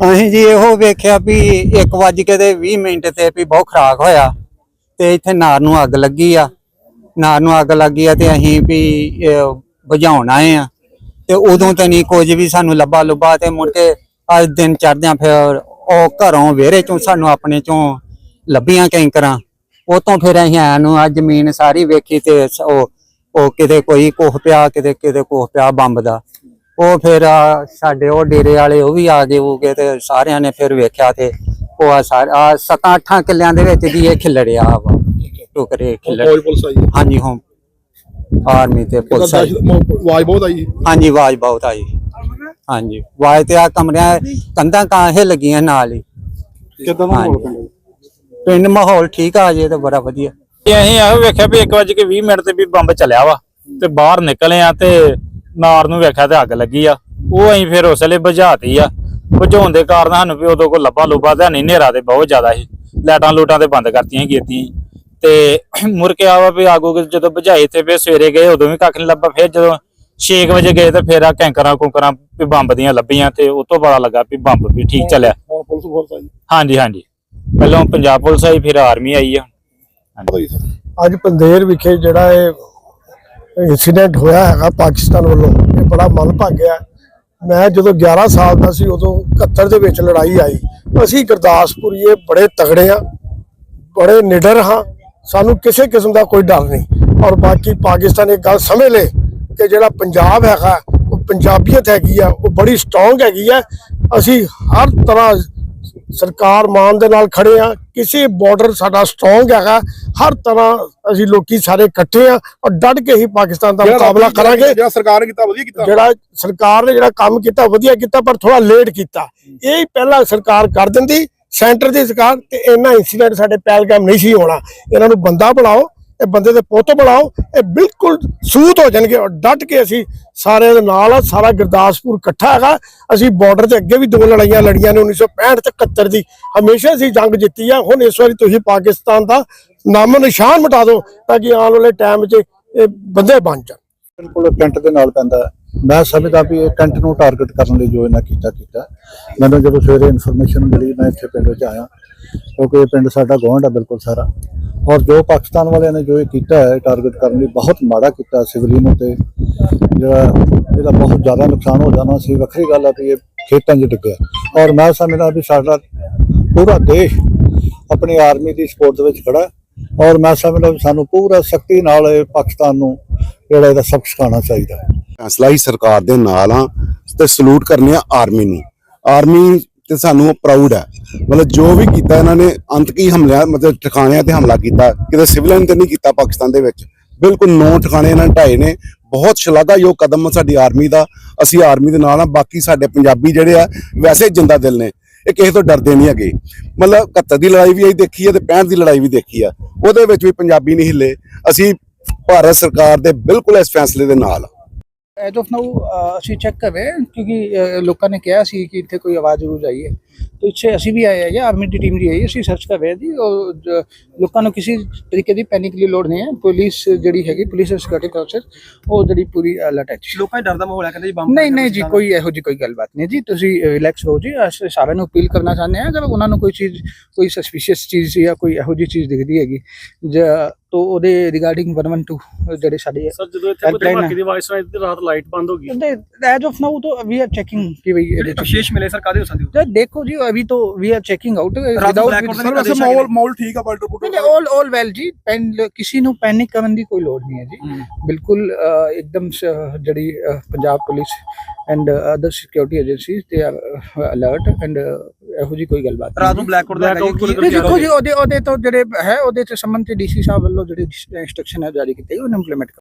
ਅਸੀਂ ਜੀ ਇਹੋ ਵੇਖਿਆ ਵੀ 1 ਵਜ ਕੇ ਤੇ 20 ਮਿੰਟ ਤੇ ਵੀ ਬਹੁਤ ਖਰਾਕ ਹੋਇਆ ਤੇ ਇੱਥੇ ਨਾਰ ਨੂੰ ਅੱਗ ਲੱਗੀ ਆ। ਨਾਰ ਨੂੰ ਅੱਗ ਲੱਗੀ ਆ ਤੇ ਅਸੀਂ ਵੀ ਇਹ, ਬੁਝਾਉਣ ਆਏ ਆ। ਤੇ ਉਦੋਂ ਤੇ ਨਹੀਂ ਕੁਝ ਵੀ ਸਾਨੂੰ ਲੱਭਾ ਲੁੱਭਾ ਤੇ ਮੁੜ ਕੇ ਅੱਜ ਦਿਨ ਚੜਦਿਆਂ ਫਿਰ ਉਹ ਘਰੋਂ ਵਿਹੜੇ ਚੋਂ ਸਾਨੂੰ ਆਪਣੇ ਚੋਂ ਲੱਭੀਆਂ ਕੈਂਕਰਾਂ। ਉਹ ਤੋਂ ਫਿਰ ਅਸੀਂ ਆਇਆ ਨੂੰ ਆ ਜ਼ਮੀਨ ਸਾਰੀ ਵੇਖੀ ਤੇ ਉਹ ਉਹ ਕਿਤੇ ਕੋਈ ਕੋਹ ਪਿਆ ਕਿਤੇ ਕਿਤੇ ਕੋਹ ਪਿਆ ਬੰਬ ਦਾ। ਉਹ ਫਿਰ ਸਾਡੇ ਉਹ ਡੇਰੇ ਵਾਲੇ ਉਹ ਵੀ ਆ ਗਏ ਉਹ ਗਏ ਤੇ ਸਾਰਿਆਂ ਨੇ ਫਿਰ ਵੇਖਿਆ ਤੇ ਉਹ ਆ ਸਾਰੇ ਸੱਤਾਂ ਅੱਠਾਂ ਕਿੱਲਿਆਂ ਦੇ ਵਿੱਚ ਦੀ ਇਹ ਖਿਲੜਿਆ ਵਾ। ਟੁਕਰੇ ਖਿਲੜ ਫੌਜ ਪੁਲਿਸ ਆਈ ਹਾਂਜੀ ਹੋਮ ਆਰਮੀ ਤੇ ਪੁਲਿਸ ਆਈ। ਆਵਾਜ਼ ਬਹੁਤ ਆਈ ਹਾਂਜੀ ਆਵਾਜ਼ ਬਹੁਤ ਆਈ। ਹਾਂਜੀ ਆਵਾਜ਼ ਤੇ ਆ ਕਮਰਿਆਂ ਕੰਧਾਂ ਕਾਹੇ ਲੱਗੀਆਂ ਨਾਲ ਹੀ। ਕਿਦਾਂ ਦਾ ਮਾਹੌਲ ਪਿੰਡ ਪਿੰਡ ਮਾਹੌਲ ਠੀਕ ਆ ਜੇ ਤੇ ਬੜਾ ਵਧੀਆ। ਤੇ ਅਸੀਂ ਇਹੋ ਵੇਖਿਆ ਵੀ 1:20 ਮਿੰਟ ਤੇ ਵੀ ਬੰਬ ਚੱਲਿਆ ਵਾ ਤੇ ਬਾਹਰ ਨਿਕਲੇ ਆ ਤੇ ਨਾਰ ਨੂੰ ਵੇਖਿਆ ਤੇ ਅੱਗ ਲੱਗੀ ਆ। ਉਹ ਅਸੀਂ ਫਿਰ ਉਸ ਵੇਲੇ ਬੁਝਾਤੀ ਆ। ਬੁਝਾਉਣ ਦੇ ਕਾਰਨ ਸਾਨੂੰ ਵੀ ਉਦੋਂ ਕੋਈ ਲੱਭਾ ਲੁੱਭਾ ਤੇ ਨਹੀਂ ਹਨੇਰਾ ਤੇ ਬਹੁਤ ਜ਼ਿਆਦਾ ਸੀ। ਲਾਈਟਾਂ ਲੂਟਾਂ ਤੇ ਬੰਦ ਕਰਤੀਆਂ ਕੀਤੀਆਂ ਤੇ ਮੁੜ ਕੇ ਆਵਾ ਵੀ ਆਗੂ ਜਦੋਂ ਬੁਝਾਈ ਤੇ ਫਿਰ ਸਵੇਰੇ ਗਏ ਉਦੋਂ ਵੀ ਕੱਖ ਨਹੀਂ ਲੱਭਾ। ਫਿਰ ਜਦੋਂ 6 ਵਜੇ ਗਏ ਤੇ ਫਿਰ ਆ ਕੈਂਕਰਾਂ ਕੁੰਕਰਾਂ ਵੀ ਬੰਬ ਦੀਆਂ ਲੱਭੀਆਂ ਤੇ ਉਹ ਤੋਂ ਪਤਾ ਲੱਗਾ ਵੀ ਬੰਬ ਵੀ ਠੀਕ ਚੱਲਿਆ। ਹੁਣ ਪੁਲਿਸ ਫੋਰਸ ਆਈ। ਹਾਂਜੀ ਹਾਂਜੀ। ਪਹਿਲਾਂ ਪੰਜਾਬ ਪੁਲਿਸ ਆਈ ਫਿਰ ਆਰਮੀ ਆਈ ਆ। ਅੱਜ ਪੰਦੇਰ ਵਿਖੇ ਜਿਹੜਾ ਇਹ ਇਨਸੀਡੈਂਟ ਹੋਇਆ ਹੈਗਾ ਪਾਕਿਸਤਾਨ ਵੱਲੋਂ। ਇਹ ਬੜਾ ਮਨ ਭਾਗਿਆ ਮੈਂ ਜਦੋਂ 11 ਸਾਲ ਦਾ ਸੀ, ਉਦੋਂ 71 ਦੇ ਵਿੱਚ ਲੜਾਈ ਆਈ। ਅਸੀਂ ਗੁਰਦਾਸਪੁਰੀਏ ਬੜੇ ਤਗੜੇ ਆ ਬੜੇ ਨਿਡਰ ਹਾਂ। ਸਾਨੂੰ ਕਿਸੇ ਕਿਸਮ ਦਾ ਕੋਈ ਡਰ ਨਹੀਂ। ਔਰ ਬਾਕੀ ਪਾਕਿਸਤਾਨ ਇਹ ਗੱਲ ਸਮਝ ਲੇ ਕਿ ਜਿਹੜਾ ਪੰਜਾਬ ਹੈਗਾ, ਉਹ ਪੰਜਾਬੀਅਤ ਹੈਗੀ ਆ, ਉਹ ਬੜੀ ਸਟਰੋਂਗ ਹੈਗੀ ਆ। ਅਸੀਂ ਹਰ ਤਰ੍ਹਾਂ ਸਰਕਾਰ ਮਾਨ ਦੇ ਨਾਲ ਖੜੇ ਆ ਕਿਸੇ ਬਾਰਡਰ ਸਾਡਾ ਸਟਰੋਂਗ ਹੈਗਾ ਹਰ ਤਰ੍ਹਾਂ ਅਸੀਂ ਲੋਕੀ ਸਾਰੇ ਇਕੱਠੇ ਆ ਔਰ ਡਟ ਕੇ ਹੀ ਪਾਕਿਸਤਾਨ ਦਾ ਮੁਕਾਬਲਾ ਕਰਾਂਗੇ। ਜਿਹੜਾ ਸਰਕਾਰ ਨੇ ਕੀਤਾ ਵਧੀਆ ਕੀਤਾ। ਜਿਹੜਾ ਸਰਕਾਰ ਨੇ ਜਿਹੜਾ ਕੰਮ ਕੀਤਾ ਵਧੀਆ ਕੀਤਾ ਪਰ ਥੋੜਾ ਲੇਟ ਕੀਤਾ। ਇਹ ਹੀ ਪਹਿਲਾਂ ਸਰਕਾਰ ਕਰ ਦਿੰਦੀ ਸੈਂਟਰ ਦੀ ਸਰਕਾਰ ਤੇ ਇੰਨਾ ਇਨਸੀਡੈਂਟ ਸਾਡੇ ਪਹਿਲਗਾਮ ਨਹੀਂ ਸੀ ਹੋਣਾ। ਇਹਨਾਂ ਨੂੰ ਬੰਦਾ ਬਣਾਓ ਇਹ ਬੰਦੇ ਦੇ ਪੁੱਤ ਬਣਾਓ, ਇਹ ਬਿਲਕੁਲ ਸੂਤ ਹੋ ਜਾਣਗੇ ਔਰ ਡਟ ਕੇ ਅਸੀਂ ਸਾਰਿਆਂ ਦੇ ਨਾਲ ਆ, ਸਾਰਾ ਗੁਰਦਾਸਪੁਰ ਇਕੱਠਾ ਹੈਗਾ। ਅਸੀਂ ਬਾਰਡਰ ਤੇ ਅੱਗੇ ਵੀ ਦੋ ਲੜਾਈਆਂ ਲੜੀਆਂ ਨੇ 1965 ਤੇ 71 ਦੀ। ਹਮੇਸ਼ਾ ਅਸੀਂ ਜੰਗ ਜਿੱਤੀ ਆ, ਹੁਣ ਇਸ ਵਾਰੀ ਤੁਸੀਂ ਪਾਕਿਸਤਾਨ ਦਾ ਨਾਮੋ ਨਿਸ਼ਾਨ ਮਿਟਾ ਦਿਓ ਤਾਂ ਕਿ ਆਉਣ ਵਾਲੇ ਟਾਈਮ 'ਚ ਇਹ ਬੰਦੇ ਬਣ ਜਾਣ। ਬਿਲਕੁਲ ਕੈਂਟ ਦੇ ਨਾਲ ਪੈਂਦਾ ਮੈਂ ਸਮਝਦਾ ਵੀ ਇਹ ਕੈਂਟ ਨੂੰ ਟਾਰਗੇਟ ਕਰਨ ਲਈ ਜੋ ਇਹਨਾਂ ਕੀਤਾ ਕੀਤਾ। ਮੈਨੂੰ ਜਦੋਂ ਸਵੇਰੇ ਇਨਫੋਰਮੇਸ਼ਨ ਮਿਲੀ, ਮੈਂ ਇੱਥੇ ਪਿੰਡ ਵਿੱਚ ਆਇਆ। ਕਿਉਂਕਿ ਇਹ ਪਿੰਡ ਸਾਡਾ ਗੁਆਂਢ ਆ ਬਿਲਕੁਲ ਸਾਰਾ। ਔਰ ਜੋ ਪਾਕਿਸਤਾਨ ਵਾਲਿਆਂ ਨੇ ਜੋ ਇਹ ਕੀਤਾ ਹੈ ਟਾਰਗੇਟ ਕਰਨ ਲਈ ਬਹੁਤ ਮਾੜਾ ਕੀਤਾ ਸਿਵਲਿਅਨ ਤੇ ਜਿਹੜਾ ਇਹਦਾ ਬਹੁਤ ਜ਼ਿਆਦਾ ਨੁਕਸਾਨ ਹੋ ਜਾਣਾ ਸੀ। ਵੱਖਰੀ ਗੱਲ ਹੈ ਵੀ ਇਹ ਖੇਤਾਂ 'ਚ ਡਿੱਗਿਆ। ਔਰ ਮੈਂ ਸਮਝਦਾ ਵੀ ਸਾਡਾ ਪੂਰਾ ਦੇਸ਼ ਆਪਣੀ ਆਰਮੀ ਦੀ ਸਪੋਰਟ ਦੇ ਵਿੱਚ ਖੜਾ ਔਰ ਮੈਂ ਸਮਝਦਾ ਵੀ ਸਾਨੂੰ ਪੂਰਾ ਸਖਤੀ ਨਾਲ ਇਹ ਪਾਕਿਸਤਾਨ ਨੂੰ ਜਿਹੜਾ ਇਹਦਾ ਸਭ ਸਿਖਾਉਣਾ ਚਾਹੀਦਾ ਫੈਸਲਾ ਹੀ ਸਰਕਾਰ ਦੇ ਨਾਲ ਆ ਤੇ ਸਲੂਟ ਕਰਨੇ ਆ ਆਰਮੀ ਨੂੰ। ਆਰਮੀ ਤੇ ਸਾਨੂੰ ਪ੍ਰਾਊਡ ਹੈ। ਮਤਲਬ ਜੋ ਵੀ ਕੀਤਾ ਇਹਨਾਂ ਨੇ ਅੰਤਕੀ ਹਮਲਿਆਂ, ਮਤਲਬ ਠਿਕਾਣਿਆਂ ਤੇ ਹਮਲਾ ਕੀਤਾ, ਕਿਤੇ ਸਿਵਲਿਅਨ ਤੇ ਨਹੀਂ ਕੀਤਾ ਪਾਕਿਸਤਾਨ ਦੇ ਵਿੱਚ। ਬਿਲਕੁਲ ਨੌ ਠਿਕਾਣੇ ਇਹਨਾਂ ਨੇ ਢਾਏ ਨੇ। ਬਹੁਤ ਸ਼ਲਾਘਾਯੋਗ ਕਦਮ ਆ ਸਾਡੀ ਆਰਮੀ ਦਾ। ਅਸੀਂ ਆਰਮੀ ਦੇ ਨਾਲ ਆ, ਬਾਕੀ ਸਾਡੇ ਪੰਜਾਬੀ ਜਿਹੜੇ ਆ, ਵੈਸੇ ਜਿੰਦਾ ਦਿਲ ਨੇ। ਇਹ ਕਿਸੇ ਤੋਂ ਡਰਦੇ ਨਹੀਂ ਹੈਗੇ। ਮਤਲਬ 71 ਦੀ ਲੜਾਈ ਵੀ ਅਸੀਂ ਦੇਖੀ ਹੈ ਤੇ 65 ਦੀ ਲੜਾਈ ਵੀ ਦੇਖੀ ਆ। ਉਹਦੇ ਵਿੱਚ ਵੀ ਪੰਜਾਬੀ ਨਹੀਂ ਹਿੱਲੇ। ਅਸੀਂ ਭਾਰਤ ਸਰਕਾਰ ਦੇ ਬਿਲਕੁਲ ਇਸ ਫੈਸਲੇ ਦੇ ਨਾਲ ਆ। ਐਜ ਆਫ ਨਾਓ ਅਸੀਂ ਚੈੱਕ ਕਰ ਰਹੇ ਹਾਂ ਕਿਉਂਕਿ ਲੋਕਾਂ ਨੇ ਕਿਹਾ ਸੀ ਕਿ ਇੱਥੇ ਕੋਈ ਆਵਾਜ਼ ਜ਼ਰੂਰ ਆਈ ਹੈ। ਤੇ ਇੱਥੇ ਅਸੀਂ ਵੀ ਆਏ ਹਾਂ ਜਾਂ ਆਰਮੀ ਦੀ ਟੀਮ ਵੀ ਆਈ ਹੈ ਅਸੀਂ ਸਰਚ ਕਰ ਰਹੇ ਹਾਂ ਜੀ। ਔਰ ਲੋਕਾਂ ਨੂੰ ਕਿਸੇ ਤਰੀਕੇ ਦੀ ਪੈਨਿਕ ਦੀ ਲੋੜ ਨਹੀਂ ਹੈ। ਪੁਲਿਸ ਜਿਹੜੀ ਹੈਗੀ ਪੁਲਿਸ ਸਿਕਿਉਰਿਟੀ ਫੋਰਸਸ ਉਹ ਜਿਹੜੀ ਪੂਰੀ ਅਲਰਟ ਹੈ। ਲੋਕਾਂ 'ਚ ਡਰ ਦਾ ਮਾਹੌਲ ਹੈ ਕਹਿੰਦੇ ਜੀ ਬੰਬ ਨਹੀਂ ਨਹੀਂ ਜੀ ਕੋਈ ਇਹੋ ਜੀ ਕੋਈ ਗੱਲਬਾਤ ਨਹੀਂ ਜੀ। ਤੁਸੀਂ ਰਿਲੈਕਸ ਰਹੋ ਜੀ। ਅਸੀਂ ਸਾਰਿਆਂ ਨੂੰ ਅਪੀਲ ਕਰਨਾ ਚਾਹੁੰਦੇ ਹਾਂ। ਅਗਰ ਉਹਨਾਂ ਨੂੰ ਕੋਈ ਚੀਜ਼ ਕੋਈ ਸਸਪੀਸ਼ੀਅਸ ਚੀਜ਼ ਜਾਂ ਕੋਈ ਇਹੋ ਜੀ ਚੀਜ਼ ਦਿਖਦੀ ਹੈਗੀ ਜਾਂ ਤੋਂ ਉਹਦੇ ਰਿਗਾਰਡਿੰਗ 112 ਜਿਹੜੇ ਸਾਡੇ ਸਰ ਜਦੋਂ ਇੱਥੇ ਕੋਈ ਦੀ ਆਵਾਜ਼ ਸੁਣਾਈ ਤੇ ਰਾਤ ਲਾਈਟ ਬੰਦ ਹੋ ਗਈ। ਐਜ ਆਫ ਨਾਊ ਤੋਂ ਵੀ ਆਰ ਚੈਕਿੰਗ ਕਿ ਵੀ ਇਹਦੇ ਵਿਸ਼ੇਸ਼ ਮਿਲੇ ਸਰ ਕਾਦੇ ਹੋ ਸਕਦੇ ਹੋ ਜਦ ਦੇਖੋ ਜੀ ਅਭੀ ਤੋਂ we are checking out without sir ਵੈਸੇ ਮਾਹੌਲ ਠੀਕ ਆ ਬਲਟ ਰਿਪੋਰਟ ਨਹੀਂ ਆਲ ਆਲ ਵੈਲ ਜੀ। ਪੈਨ ਕਿਸੇ ਨੂੰ ਪੈਨਿਕ ਕਰਨ ਦੀ ਕੋਈ ਲੋੜ ਨਹੀਂ ਹੈ ਜੀ। ਬਿਲਕੁਲ ਇੱਕਦਮ ਜਿਹੜੀ Punjab police and other security agencies ਦੇ ਆਰ ਅਲਰਟ ਐਂਡ ਇਹੋ ਜੀ ਕੋਈ ਗੱਲਬਾਤ ਰਾਤ ਨੂੰ ਬਲੈਕ ਆਊਟ ਦਾ ਨਹੀਂ ਦੇਖੋ ਜੀ ਉਹਦੇ ਉਹਦੇ ਤੋਂ ਜਿਹੜੇ ਹੈ ਉਹਦੇ ਚ ਸੰਬੰਧਿਤ ਡੀਸੀ ਸਾਹਿਬ ਵੱਲੋਂ ਜਿਹੜੀ ਇੰਸਟਰਕਸ਼ਨ ਹੈ ਜਾਰੀ ਕੀਤੀ ਗਈ ਉਹਨੂੰ ਇੰਪਲੀਮੈਂਟ